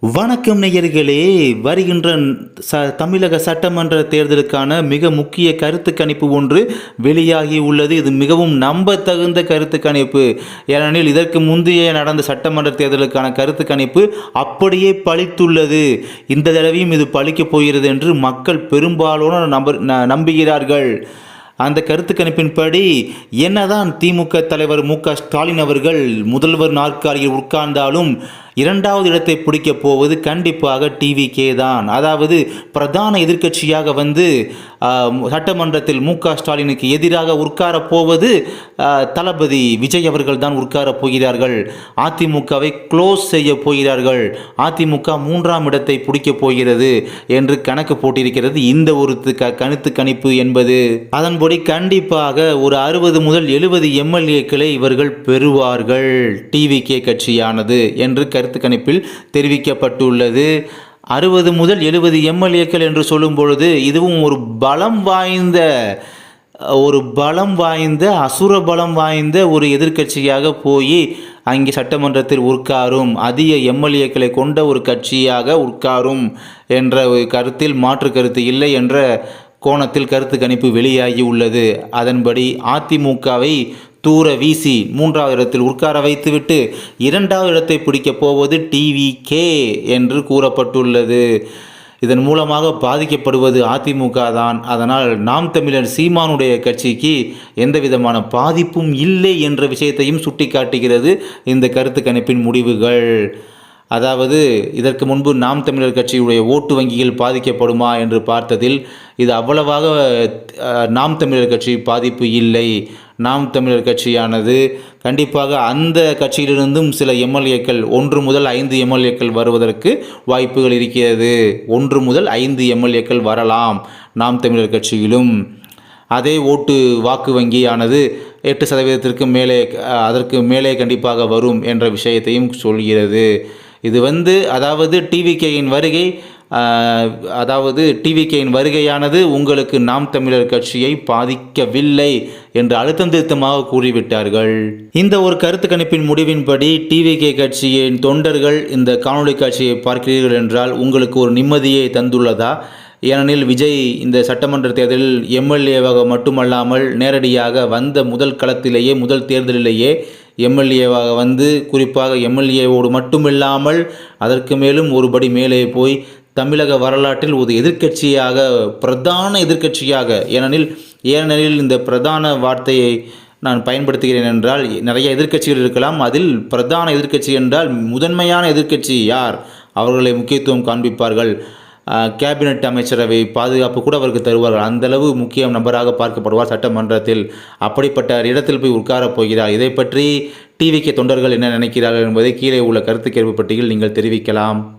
வணக்கம் நேயர்களே வருகின்ற ச தமிழக சட்டமன்ற தேர்தலுக்கான மிக முக்கிய கருத்து கணிப்பு ஒன்று வெளியாகி உள்ளது. இது மிகவும் நம்பத்தகுந்த கருத்து கணிப்பு. ஏனெனில் இதற்கு முந்தைய நடந்த சட்டமன்ற தேர்தலுக்கான கருத்து கணிப்பு அப்படியே பழித்துள்ளது. இந்த தடவையும் இது பழிக்கப் போகிறது என்று மக்கள் பெரும்பாலான நம்ப ந- நம்புகிறார்கள். அந்த கருத்து கணிப்பின்படி என்னதான் திமுக தலைவர் மு க ஸ்டாலின் அவர்கள் முதல்வர் நாற்காலியில் உட்கார்ந்தாலும் இரண்டாவது இடத்தை பிடிக்கப் போவது கண்டிப்பாக டிவிகே தான். அதாவது பிரதான எதிர்க்கட்சியாக வந்து சட்டமன்றத்தில் மு க ஸ்டாலினுக்கு எதிராக உட்காரப் போவது தளபதி விஜய் அவர்கள் தான் உட்காரப் போகிறார்கள். அதிமுகவை க்ளோஸ் செய்ய போகிறார்கள். அதிமுக மூன்றாம் இடத்தை பிடிக்கப் போகிறது என்று கணக்கு போட்டிருக்கிறது. இந்த ஒரு க- கருத்து கணிப்பு என்பது. அதன்படி கண்டிப்பாக ஒரு அறுபது முதல் எழுபது எம்எல்ஏக்களை இவர்கள் பெறுவார்கள். டிவிகே கட்சியானது என்று கருத்து கணிப்பில் தெரிவிக்கப்பட்டுள்ளது. அறுபது முதல் எழுபது எம்எல்ஏக்கள் என்று சொல்லும் பொழுது இதுவும் ஒரு பலம் வாய்ந்த ஒரு பலம் வாய்ந்த அசுர பலம் வாய்ந்த ஒரு எதிர்க்கட்சியாக போய் அங்கே சட்டமன்றத்தில் உட்காரும் அதிக எம்எல்ஏக்களை கொண்ட ஒரு கட்சியாக உட்காரும் என்ற ஒரு கருத்தில் மாற்று கருத்து இல்லை என்ற கோணத்தில் கருத்து கணிப்பு வெளியாகி உள்ளது அதன்படி அதிமுகவை தூர வீசி மூன்றாவது இடத்தில் உட்கார வைத்துவிட்டு இரண்டாவது இடத்தை பிடிக்கப் போவது டிவி கே என்று கூறப்பட்டுள்ளது. இதன் மூலமாக பாதிக்கப்படுவது அதிமுக தான். அதனால் நாம் தமிழர் சீமானுடைய கட்சிக்கு எந்த விதமான பாதிப்பும் இல்லை என்ற விஷயத்தையும் சுட்டிக்காட்டுகிறது இந்த கருத்து கணிப்பின் முடிவுகள். அதாவது இதற்கு முன்பு நாம் தமிழர் கட்சியுடைய ஓட்டு வங்கிகள் பாதிக்கப்படுமா என்று பார்த்ததில் இது அவ்வளவாக நாம் தமிழர் கட்சி பாதிப்பு இல்லை. நாம் தமிழர் கட்சியானது கண்டிப்பாக அந்த கட்சியிலிருந்தும் சில எம்எல்ஏக்கள் ஒன்று முதல் ஐந்து எம்எல்ஏக்கள் வருவதற்கு வாய்ப்புகள் இருக்கிறது. ஒன்று முதல் ஐந்து எம்எல்ஏக்கள் வரலாம் நாம் தமிழர் கட்சியிலும். அதே ஓட்டு வாக்கு வங்கியானது எட்டு சதவீதத்திற்கு மேலே அதற்கு மேலே கண்டிப்பாக வரும் என்ற விஷயத்தையும் சொல்கிறது. இது வந்து அதாவது டிவிகேயின் வருகை அதாவது டிவிகேயின் வருகையானது உங்களுக்கு நாம் தமிழர் கட்சியை பாதிக்கவில்லை என்று அழுத்தம் திருத்தமாக கூறிவிட்டார்கள். இந்த ஒரு கருத்து கணிப்பின் முடிவின்படி டிவிகே கட்சியின் தொண்டர்கள் இந்த காணொலி காட்சியை பார்க்கிறீர்கள் என்றால் உங்களுக்கு ஒரு நிம்மதியை தந்துள்ளதா? ஏனெனில் விஜய் இந்த சட்டமன்ற தேர்தலில் எம்எல்ஏவாக மட்டுமல்லாமல் நேரடியாக வந்த முதல் களத்திலேயே முதல் தேர்தலிலேயே எம்எல்ஏவாக வந்து குறிப்பாக எம்எல்ஏவோடு மட்டுமில்லாமல் அதற்கு மேலும் ஒருபடி மேலே போய் தமிழக வரலாற்றில் ஒரு எதிர்க்கட்சியாக பிரதான எதிர்க்கட்சியாக ஏனெனில் ஏனெனில் இந்த பிரதான வார்த்தையை நான் பயன்படுத்துகிறேன் என்றால் நிறைய எதிர்க்கட்சிகள் இருக்கலாம். அதில் பிரதான எதிர்க்கட்சி என்றால் முதன்மையான எதிர்க்கட்சி யார்? அவர்களை முக்கியத்துவம் காண்பிப்பார்கள். கேபினட் அமைச்சரவை பாதுகாப்பு கூட அவருக்கு தருவார்கள் அந்த அளவு முக்கிய நபராக பார்க்கப்படுவார் சட்டமன்றத்தில். அப்படிப்பட்ட இடத்தில் போய் உட்காரப் போகிறார். இதை பற்றி டிவிக்கு தொண்டர்கள் என்ன நினைக்கிறார்கள் என்பதை கீழே உள்ள கருத்து கேள்வி பட்டியில் நீங்கள் தெரிவிக்கலாம்.